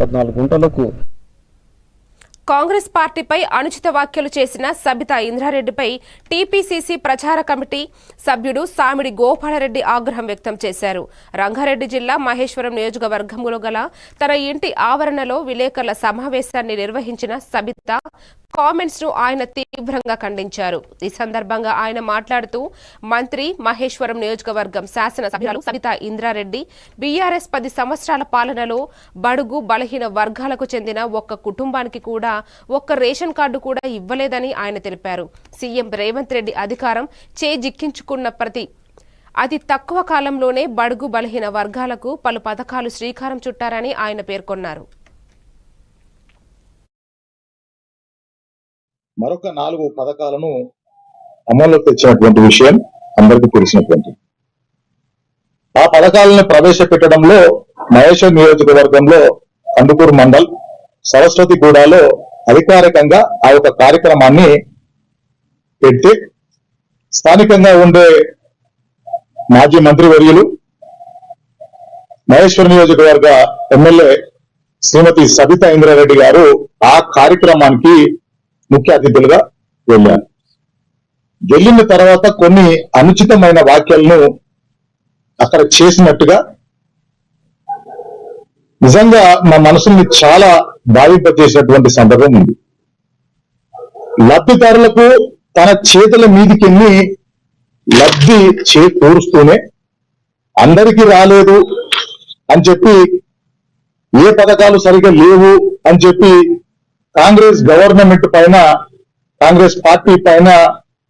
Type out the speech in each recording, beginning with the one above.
పద్నాలుగు గుంటలకు. కాంగ్రెస్ పార్టీపై అనుచిత వ్యాఖ్యలు చేసిన సబితా ఇంద్రారెడ్డిపై టీపీసీసీ ప్రచార కమిటీ సభ్యుడు సామిడి గోపాలరెడ్డి ఆగ్రహం వ్యక్తం చేశారు. రంగారెడ్డి జిల్లా మహేశ్వరం నియోజకవర్గంలో గల తన ఇంటి ఆవరణలో విలేకరుల సమావేశాన్ని నిర్వహించిన సబిత కామెంట్స్ను ఆయన తీవ్రంగా ఖండించారు. ఈ సందర్భంగా ఆయన మాట్లాడుతూ మంత్రి మహేశ్వరం నియోజకవర్గం శాసన సభ్యురాలు సబితా ఇంద్రారెడ్డి బీఆర్ఎస్ పది సంవత్సరాల పాలనలో బడుగు బలహీన వర్గాలకు చెందిన ఒక్క కుటుంబానికి కూడా ఒక్క రేషన్ కార్డు కూడా ఇవ్వలేదని ఆయన తెలిపారు. సీఎం రేవంత్ రెడ్డి అధికారం చేజిక్కించుకున్న ప్రతి అతి తక్కువ కాలంలోనే బడుగు బలహీన వర్గాలకు పలు పథకాలు శ్రీకారం చుట్టారని ఆయన పేర్కొన్నారు. మరొక నాలుగు పథకాలను అమల్లోకి తెచ్చినటువంటి విషయం అందరికీ తెలిసినటువంటి. ఆ పథకాలను ప్రవేశపెట్టడంలో మహేశ్వర్ నియోజకవర్గంలో కందుకూరు మండల్ సరస్వతిగూడలో అధికారికంగా ఆ యొక్క కార్యక్రమాన్ని పెడితే స్థానికంగా ఉండే మాజీ మంత్రి వర్యులు మహేశ్వర్ నియోజకవర్గ ఎమ్మెల్యే శ్రీమతి సబితా ఇంద్రారెడ్డి గారు ఆ కార్యక్రమానికి ముఖ్య అతిథులుగా వెళ్ళారు. వెళ్ళిన తర్వాత కొన్ని అనుచితమైన వ్యాఖ్యలను అక్కడ చేసినట్టుగా నిజంగా మా మనసుని చాలా బాధింపజేసినటువంటి సందర్భం ఉంది. లబ్ధిదారులకు తన చేతుల మీదికెళ్ళి లబ్ధి చేకూరుస్తూనే అందరికీ రాలేదు అని చెప్పి ఏ పథకాలు సరిగా లేవు అని చెప్పి కాంగ్రెస్ గవర్నమెంట్ పైన కాంగ్రెస్ పార్టీ పైన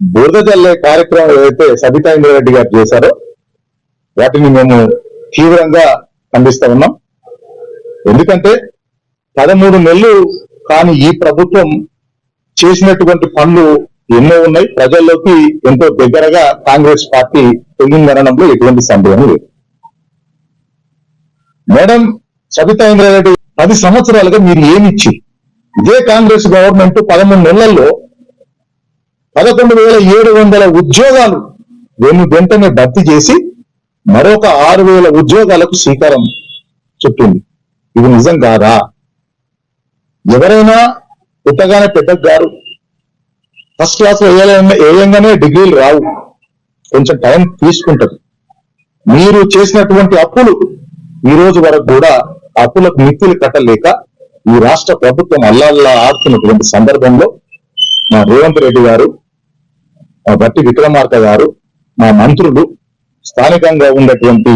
బురద జల్లే కార్యక్రమం ఏదైతే సబితా ఇంద్రారెడ్డి గారు చేశారో వాటిని మేము తీవ్రంగా ఖండిస్తా ఉన్నాం. ఎందుకంటే పదమూడు నెలలు కాని ఈ ప్రభుత్వం చేసినటువంటి పనులు ఎన్నో ఉన్నాయి. ప్రజల్లోకి ఎంతో దగ్గరగా కాంగ్రెస్ పార్టీ తెగిందనడంలో ఎటువంటి సందేహం లేదు. మేడం సబితా ఇంద్రారెడ్డి పది సంవత్సరాలుగా మీరు ఏమిచ్చి ఇదే కాంగ్రెస్ గవర్నమెంట్ పదమూడు నెలల్లో పదకొండు వేల ఏడు వందల ఉద్యోగాలు వెను వెంటనే భర్తీ చేసి మరొక ఆరు వేల ఉద్యోగాలకు శ్రీకారం చుట్టింది. ఇది నిజం కాదా? ఎవరైనా పుట్టగానే పెద్ద గారు ఫస్ట్ క్లాస్లో వేయంగానే డిగ్రీలు రావు. కొంచెం టైం తీసుకుంటది. మీరు చేసినటువంటి అప్పులు ఈ రోజు వరకు కూడా అప్పులకు మిత్తులు కట్టలేక ఈ రాష్ట్ర ప్రభుత్వం అల్లాల్లా ఆడుతున్నటువంటి సందర్భంలో మా రేవంత్ రెడ్డి గారు మా బట్టి విక్రమార్క గారు మా మంత్రులు స్థానికంగా ఉన్నటువంటి